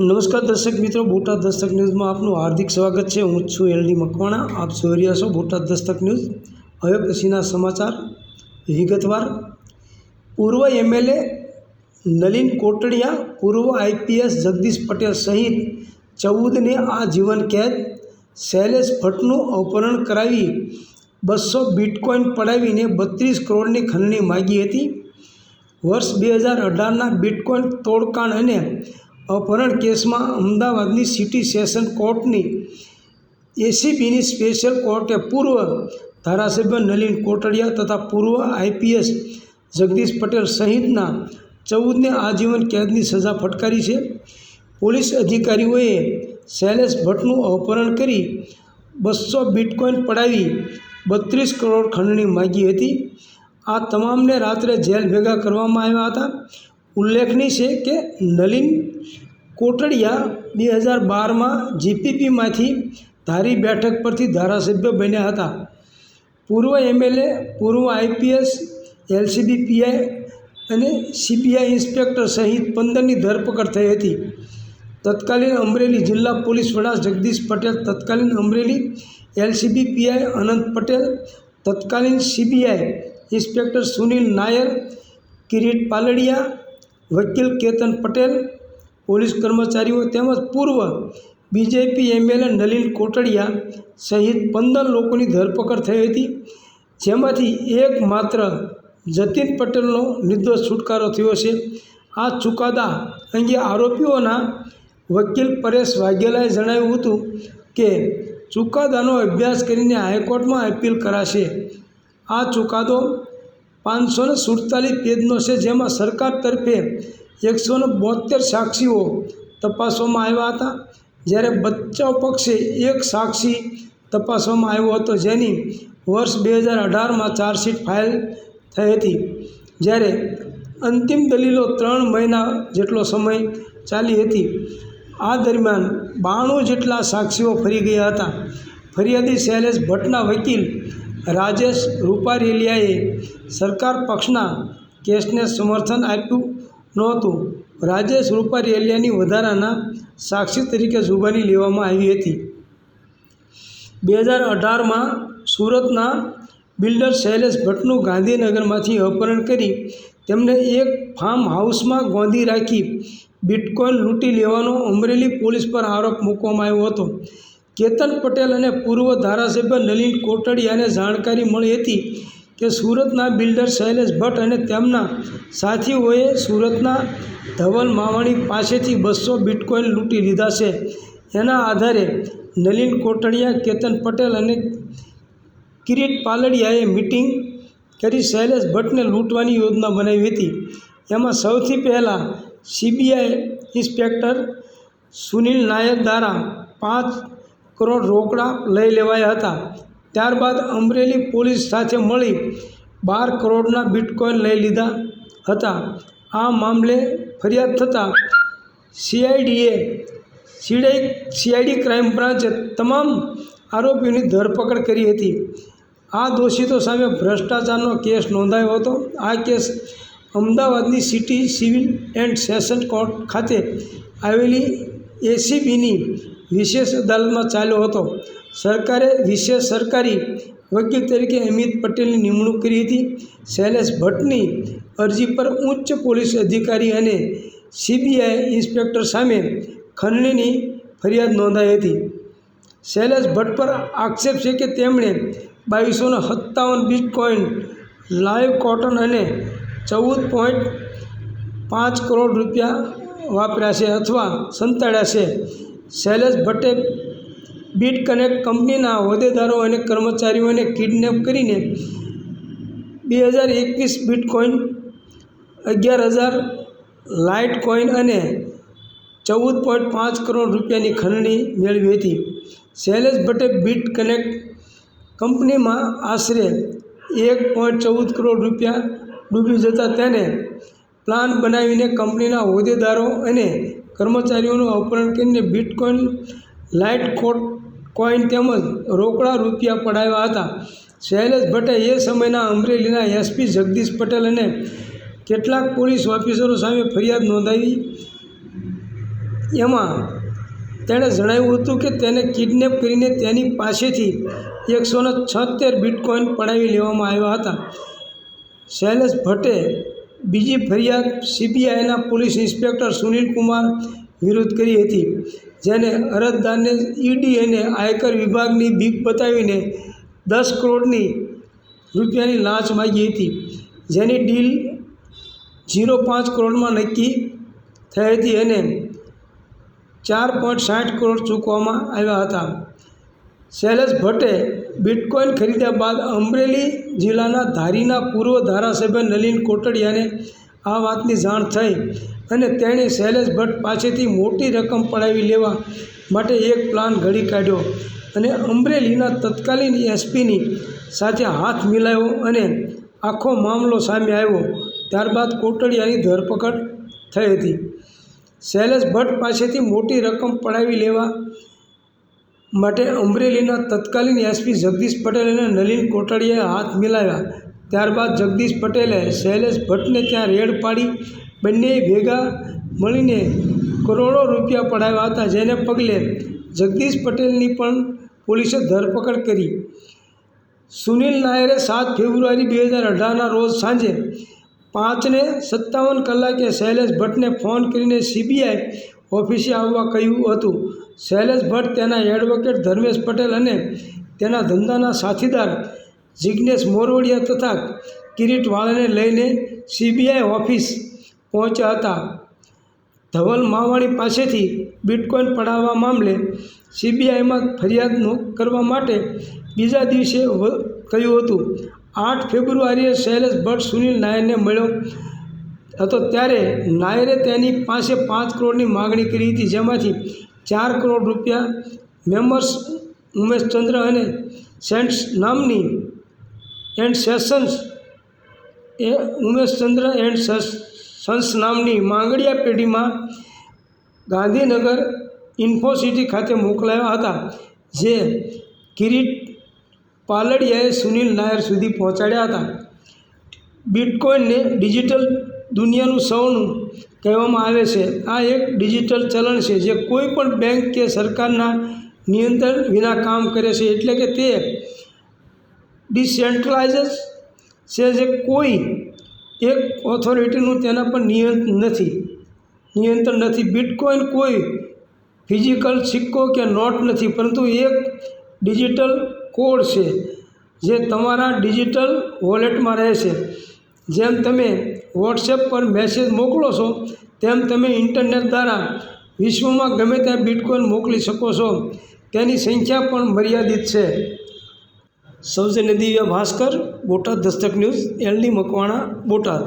નમસ્કાર દર્શક મિત્રો, બોટાદ દસ્તક ન્યૂઝમાં આપનું હાર્દિક સ્વાગત છે. હું છું એલ ડી મકવાણા. આપ જોઈ રહ્યા છો બોટાદ દસ્તક ન્યૂઝ. હવે પછીના સમાચાર. વિગતવાર. પૂર્વ એમએલએ નલિન કોટડિયા, પૂર્વ આઈપીએસ જગદીશ પટેલ સહિત ચૌદને આ જીવન કેદ, શૈલેષ ભટ્ટનું અપહરણ કરાવી બસો બિટકોઇન પડાવીને બત્રીસ કરોડની ખંડણી માગી હતી. વર્ષ બે હજાર અઢારના બિટકોઇન તોડકાણ અને અપહરણ કેસમાં અમદાવાદની સિટી સેશન કોર્ટની એસીબીની સ્પેશિયલ કોર્ટે પૂર્વ ધારાસભ્ય નલિન કોટડિયા તથા પૂર્વ આઈપીએસ જગદીશ પટેલ સહિતના ચૌદને આજીવન કેદની સજા ફટકારી છે. પોલીસ અધિકારીઓએ શૈલેષ ભટ્ટનું અપહરણ કરી બસો બિટકોઇન પડાવી બત્રીસ કરોડ ખંડણી માગી હતી. આ તમામને રાત્રે જેલ ભેગા કરવામાં આવ્યા હતા. ઉલ્લેખનીય છે કે નલિન કોટડિયા બે હજાર બારમાં જીપીપીમાંથી ધારી બેઠક પરથી ધારાસભ્ય બન્યા હતા. પૂર્વ એમએલએ, પૂર્વ આઈપીએસ એલસીબી પીઆઈ અને સીબીઆઈ ઇન્સ્પેક્ટર સહિત પંદરની ધરપકડ થઈ હતી. તત્કાલીન અમરેલી જિલ્લા પોલીસ વડા જગદીશ પટેલ, તત્કાલીન અમરેલી એલસીબી પીઆઈ અનંત પટેલ, તત્કાલીન સીબીઆઈ ઇન્સ્પેક્ટર સુનિલ નાયર, કિરીટ પાલડિયા વકીલ કેતન પટેલ, પોલીસ કર્મચારીઓ તેમજ પૂર્વ બીજેપી એમએલએ નલિન કોટડિયા સહિત પંદર લોકોની ધરપકડ થઈ હતી, જેમાંથી એક માત્ર જતીન પટેલનો નિર્દોષ છુટકારો થયો છે. આ ચુકાદા અંગે આરોપીઓના વકીલ પરેશ વાઘેલાએ જણાવ્યું હતું કે, ચુકાદાનો અભ્યાસ કરીને હાઈકોર્ટમાં અપીલ કરાશે. આ ચુકાદો પાંચસો ને સુડતાલીસ પેજનો છે, જેમાં સરકાર તરફે એકસો ને બોતેર સાક્ષીઓ તપાસવામાં આવ્યા હતા. જ્યારે બચાવ પક્ષે એક સાક્ષી તપાસવામાં આવ્યો હતો, જેની વર્ષ બે હજાર અઢારમાં ચાર્જશીટ ફાઇલ થઈ હતી. જ્યારે અંતિમ દલીલો ત્રણ મહિના જેટલો સમય ચાલી હતી. આ દરમિયાન બાણું જેટલા સાક્ષીઓ ફરી ગયા હતા. ફરિયાદી શૈલેષ ભટ્ટના વકીલ રાજેશ રૂપારેલિયાએ સરકાર પક્ષના કેસને સમર્થન આપ્યું નહોતું. રાજેશ રૂપારેલિયાની વધારાના સાક્ષી તરીકે જુબાની લેવામાં આવી હતી. બે હજાર અઢારમાં સુરતના બિલ્ડર શૈલેષ ભટ્ટનું ગાંધીનગરમાંથી અપહરણ કરી તેમને એક ફાર્મ હાઉસમાં ગોંધી રાખી બિટકોઇન લૂંટી લેવાનો અમરેલી પોલીસ પર આરોપ મૂકવામાં આવ્યો હતો. કેતન પટેલ અને પૂર્વ ધારાસભ્ય નલિન કોટડિયાને જાણકારી મળી હતી કે સુરતના બિલ્ડર શૈલેષ ભટ્ટ અને તેમના સાથીઓએ સુરતના ધવલ માવાણી પાસેથી બસો બિટકોઇન લૂંટી લીધા છે. એના આધારે નલિન કોટડિયા, કેતન પટેલ અને કિરીટ પાલડિયાએ મિટિંગ કરી શૈલેષ ભટ્ટને લૂંટવાની યોજના બનાવી હતી. એમાં સૌથી પહેલાં સીબીઆઈ ઇન્સ્પેક્ટર સુનિલ નાયક દ્વારા પાંચ કરોડ રોકડા લઈ લેવાયા હતા. ત્યારબાદ અમરેલી પોલીસ સાથે મળી બાર કરોડના બિટકોઇન લઈ લીધા હતા. આ મામલે ફરિયાદ થતાં સીઆઈડીએ સીડાઈ સીઆઈડી ક્રાઇમ બ્રાન્ચે તમામ આરોપીઓની ધરપકડ કરી હતી. આ દોષિતો સામે ભ્રષ્ટાચારનો કેસ નોંધાયો હતો. આ કેસ અમદાવાદની city civil and session court ખાતે આવેલી એસીબીની વિશેષ અદાલતમાં ચાલ્યો હતો. સરકારે વિશેષ સરકારી વકીલ તરીકે અમિત પટેલની નિમણૂક કરી હતી. શૈલેષ ભટ્ટની અરજી પર ઉચ્ચ પોલીસ અધિકારી અને સીબીઆઈ ઇન્સ્પેક્ટર સામે ખંડણીની ફરિયાદ નોંધાઈ હતી. શૈલેષ ભટ્ટ પર આક્ષેપ છે કે તેમણે બાવીસોને સત્તાવન બિટકોઇન લાઈવ કોટન અને ચૌદ પોઈન્ટ પાંચ કરોડ રૂપિયા વાપર્યા છે અથવા સંતાડ્યા છે. શૈલેષ ભટ્ટે બીટ કનેક્ટ કંપનીના હોદ્દેદારો અને કર્મચારીઓને કિડનેપ કરીને બે હજાર એકવીસ બિટકોઇન અગિયાર હજાર લાઇટ કોઇન અને ચૌદ પોઈન્ટ પાંચ કરોડ રૂપિયાની ખંડણી મેળવી હતી. શૈલેષ ભટ્ટે બીટ કનેક્ટ કંપનીમાં આશરે એક પોઈન્ટ ચૌદ કરોડ રૂપિયા ડૂબી જતાં તેને પ્લાન બનાવીને કંપનીના હોદ્દેદારો અને કર્મચારીઓનું અપહરણ કરીને બિટકોઇન લાઇટ કોટ કોઈન તેમજ રોકડા રૂપિયા પડાવ્યા હતા. શૈલેષ ભટ્ટે એ સમયના અમરેલીના એસપી જગદીશ પટેલ અને કેટલાક પોલીસ ઓફિસરો સામે ફરિયાદ નોંધાવી. એમાં તેણે જણાવ્યું હતું કે તેને કિડનેપ કરીને તેની પાસેથી એકસો ને છોતેર બિટકોઇન પડાવી લેવામાં આવ્યા હતા. શૈલેષ ભટ્ટે બીજી ફરિયાદ સીબીઆઈના પોલીસ ઇન્સ્પેક્ટર સુનિલ કુમાર વિરુદ્ધ કરી હતી. જેને અરજદારને ઈડી અને આયકર વિભાગની બીક બતાવીને દસ કરોડની રૂપિયાની લાંચ માગી હતી. જેની ડીલ ઝીરો પાંચ કરોડમાં નક્કી થઈ હતી અને ચાર પોઈન્ટ સાઠ કરોડ ચૂકવવામાં આવ્યા હતા. શૈલેષ ભટ્ટે બિટકોઇન ખરીદ્યા બાદ અમરેલી જિલ્લાના ધારીના પૂર્વ ધારાસભ્ય નલિન કોટડિયાને આ વાતની જાણ થઈ. અને તેણે શૈલેષ ભટ્ટ પાસેથી મોટી રકમ પડાવી લેવા માટે એક પ્લાન ઘડી કાઢ્યો અને અમરેલીના તત્કાલીન એસપીની સાથે હાથ મિલાવ્યો અને આખો મામલો સામે આવ્યો. ત્યારબાદ કોટડિયાની ધરપકડ થઈ હતી. શૈલેષ ભટ્ટ પાસેથી મોટી રકમ પડાવી લેવા માટે અમરેલીના તત્કાલીન એસપી જગદીશ પટેલ અને નલિન કોટડિયાએ હાથ મિલાવ્યા. ત્યારબાદ જગદીશ પટેલે શૈલેષ ભટ્ટને ત્યાં રેડ પાડી બંને ભેગા મળીને કરોડો રૂપિયા પડાવ્યા હતા, જેને પગલે જગદીશ પટેલની પણ પોલીસે ધરપકડ કરી. સુનિલ નાયરે સાત ફેબ્રુઆરી બે હજાર અઢારના રોજ સાંજે પાંચને સત્તાવન કલાકે શૈલેષ ભટ્ટને ફોન કરીને સીબીઆઈ ઓફિસે આવવા કહ્યું હતું. શૈલેષ ભટ્ટ તેના એડવોકેટ ધર્મેશ પટેલ અને તેના ધંધાના સાથીદાર જિજ્ઞેશ મોરવડિયા તથા કિરીટ વાળાને લઈને સીબીઆઈ ઓફિસ પહોંચ્યા હતા. ધવલ માવાણી પાસેથી બિટકોઇન પડાવવા મામલે સીબીઆઈમાં ફરિયાદ કરવા માટે બીજા દિવસે કહ્યું હતું. આઠ ફેબ્રુઆરીએ શૈલેષ ભટ્ટ સુનિલ નાયરને મળ્યો હતો ત્યારે નાયરે તેની પાસે પાંચ કરોડની માગણી કરી હતી, જેમાંથી ચાર કરોડ રૂપિયા મેમ્બર્સ ઉમેશચંદ્ર અને સેન્ટ્સ નામની એન્ડ સેશન્સ એ ઉમેશચંદ્ર એન્ડ સસ- સન્સ નામની માંગડિયા પેઢીમાં ગાંધીનગર ઇન્ફોસિટી ખાતે મોકલાયા હતા, જે કિરીટ પાલડિયાએ સુનિલ નાયર સુધી પહોંચાડ્યા હતા. બિટકોઇનને ડિજિટલ દુનિયાનું સૌનું કહેવામાં આવે છે. આ એક ડિજિટલ ચલણ છે, જે કોઈ પણ બેંક કે સરકારના નિયંત્રણ વિના કામ કરે છે. એટલે કે તે ડિસેન્ટ્રલાઇઝ છે, જે કોઈ એક ઓથોરિટીનું તેના પર નિયંત્રણ નથી. નિયંત્રણ નથી. બિટકોઇન કોઈ ફિઝિકલ સિક્કો કે નોટ નથી. પરંતુ એક ડિજિટલ કોડ છે જે તમારા ડિજિટલ વોલેટમાં રહે છે. જેમ તમે વોટ્સએપ પર મેસેજ મોકલો છો, તેમ તમે ઇન્ટરનેટ દ્વારા વિશ્વમાં ગમે ત્યાં બિટકોઇન મોકલી શકો છો. તેની સંખ્યા પણ મર્યાદિત છે. સૌજન્ય દિવ્ય ભાસ્કર બોટાદ દસ્તક ન્યૂઝ એલડી મકવાણા બોટાદ.